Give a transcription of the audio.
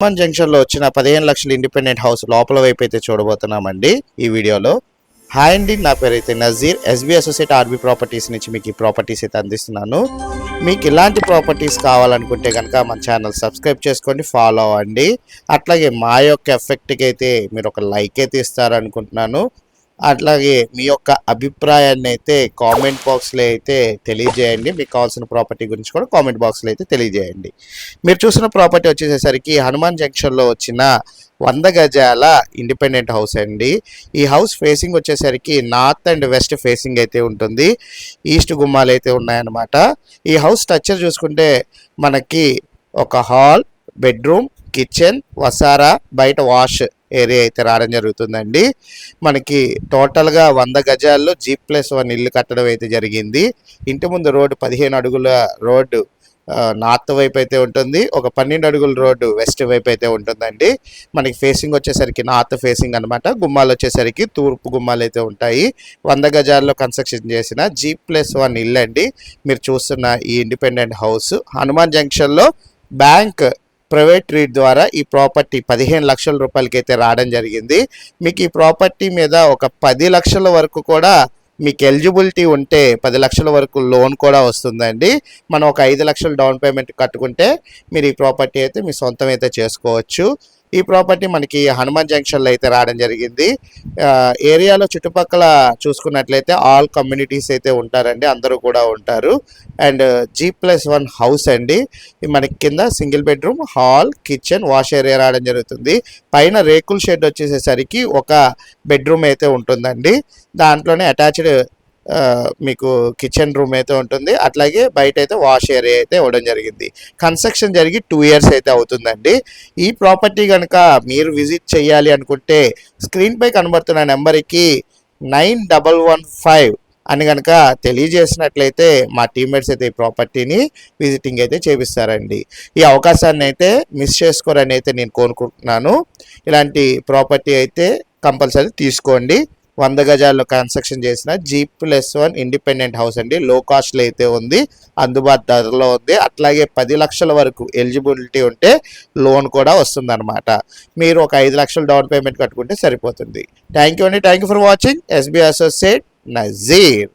హనుమాన్ జంక్షన్లో వచ్చిన పదిహేను లక్షల ఇండిపెండెంట్ హౌస్ లోపల వైపు అయితే చూడబోతున్నామండి ఈ వీడియోలో. హాయ్ అండి నా పేరు అయితే Nazeer SB associate RB properties నుంచి మీకు ఈ ప్రాపర్టీస్ అయితే అందిస్తున్నాను. మీకు ఇలాంటి ప్రాపర్టీస్ కావాలనుకుంటే కనుక మన ఛానల్ సబ్స్క్రైబ్ చేసుకోండి ఫాలో అవ్వండి. అట్లాగే మా యొక్క ఎఫెక్ట్కి అయితే మీరు ఒక లైక్ అయితే ఇస్తారనుకుంటున్నాను. అట్లాగే మీ యొక్క అభిప్రాయాన్ని అయితే కామెంట్ బాక్స్లో అయితే తెలియజేయండి. మీకు కావాల్సిన ప్రాపర్టీ గురించి కూడా కామెంట్ బాక్స్లో అయితే తెలియజేయండి. మీరు చూసిన ప్రాపర్టీ వచ్చేసరికి హనుమాన్ జంక్షన్లో వచ్చిన వంద గజాల ఇండిపెండెంట్ హౌస్ అండి. ఈ హౌస్ ఫేసింగ్ వచ్చేసరికి నార్త్ అండ్ వెస్ట్ ఫేసింగ్ అయితే ఉంటుంది. ఈస్ట్ గుమ్మాలు అయితే ఉన్నాయన్నమాట. ఈ హౌస్ స్ట్రక్చర్ చూసుకుంటే మనకి ఒక హాల్ బెడ్రూమ్ కిచెన్ వసారా బయట వాష్ ఏరియా అయితే రావడం జరుగుతుందండి. మనకి టోటల్గా వంద గజాల్లో జీ ప్లస్ వన్ ఇల్లు కట్టడం అయితే జరిగింది. ఇంటి ముందు రోడ్డు పదిహేను అడుగుల రోడ్డు నార్త్ వైపు అయితే ఉంటుంది. ఒక పన్నెండు అడుగుల రోడ్డు వెస్ట్ వైపు అయితే ఉంటుందండి. మనకి ఫేసింగ్ వచ్చేసరికి నార్త్ ఫేసింగ్ అనమాట గుమ్మాలు వచ్చేసరికి తూర్పు గుమ్మాలు అయితే ఉంటాయి. వంద గజాల్లో కన్స్ట్రక్షన్ చేసిన జీ ప్లస్ వన్ ఇల్లు అండి మీరు చూస్తున్న ఈ ఇండిపెండెంట్ హౌస్. హనుమాన్ జంక్షన్లో బ్యాంక్ ప్రైవేట్ రీడ్ ద్వారా ఈ ప్రాపర్టీ పదిహేను లక్షల రూపాయలకి అయితే రావడం జరిగింది. మీకు ఈ ప్రాపర్టీ మీద ఒక పది లక్షల వరకు కూడా మీకు ఎలిజిబిలిటీ ఉంటే పది లక్షల వరకు లోన్ కూడా వస్తుందండి. మనం ఒక ఐదు లక్షలు డౌన్ పేమెంట్ కట్టుకుంటే మీరు ఈ ప్రాపర్టీ అయితే మీ సొంతం అయితే చేసుకోవచ్చు. ఈ ప్రాపర్టీ మనకి హనుమాన్ జంక్షన్లో అయితే రావడం జరిగింది. ఆ, ఏరియాలో చుట్టుపక్కల చూసుకున్నట్లయితే ఆల్ కమ్యూనిటీస్ అయితే ఉంటారండి. అందరూ కూడా ఉంటారు. And G plus one house అండి. మనకి కింద single bedroom hall kitchen wash area రావడం జరుగుతుంది. పైన రేకుల షెడ్ వచ్చేసేసరికి ఒక బెడ్రూమ్ అయితే ఉంటుందండి. దాంట్లోనే అటాచ్డ్ మీకు కిచెన్ రూమ్ అయితే ఉంటుంది. అట్లాగే బయట అయితే వాష్ ఏరియా అయితే ఇవ్వడం జరిగింది. కన్స్ట్రక్షన్ జరిగి టూ ఇయర్స్ అయితే అవుతుందండి. ఈ ప్రాపర్టీ కనుక మీరు విజిట్ చేయాలి అనుకుంటే స్క్రీన్పై కనబడుతున్న నెంబర్కి నైన్ డబల్ వన్ ఫైవ్ అని కనుక తెలియజేసినట్లయితే మా టీమ్మేట్స్ అయితే ఈ ప్రాపర్టీని విజిటింగ్ అయితే చేపిస్తారండి. ఈ అవకాశాన్ని అయితే మిస్ చేసుకోరని అయితే నేను కోరుకుంటున్నాను. ఇలాంటి ప్రాపర్టీ అయితే కంపల్సరీ తీసుకోండి. వంద గజాల్లో కన్స్ట్రక్షన్ చేసిన G plus one independent house అండి. లో కాస్ట్లో అయితే ఉంది. అందుబాటు ధరలో ఉంది. అట్లాగే పది లక్షల వరకు ఎలిజిబిలిటీ ఉంటే లోన్ కూడా వస్తుందన్నమాట. మీరు ఒక ఐదు లక్షలు డౌన్ పేమెంట్ కట్టుకుంటే సరిపోతుంది. థ్యాంక్ యూ అండి. Thank you for watching SB associate Nazeer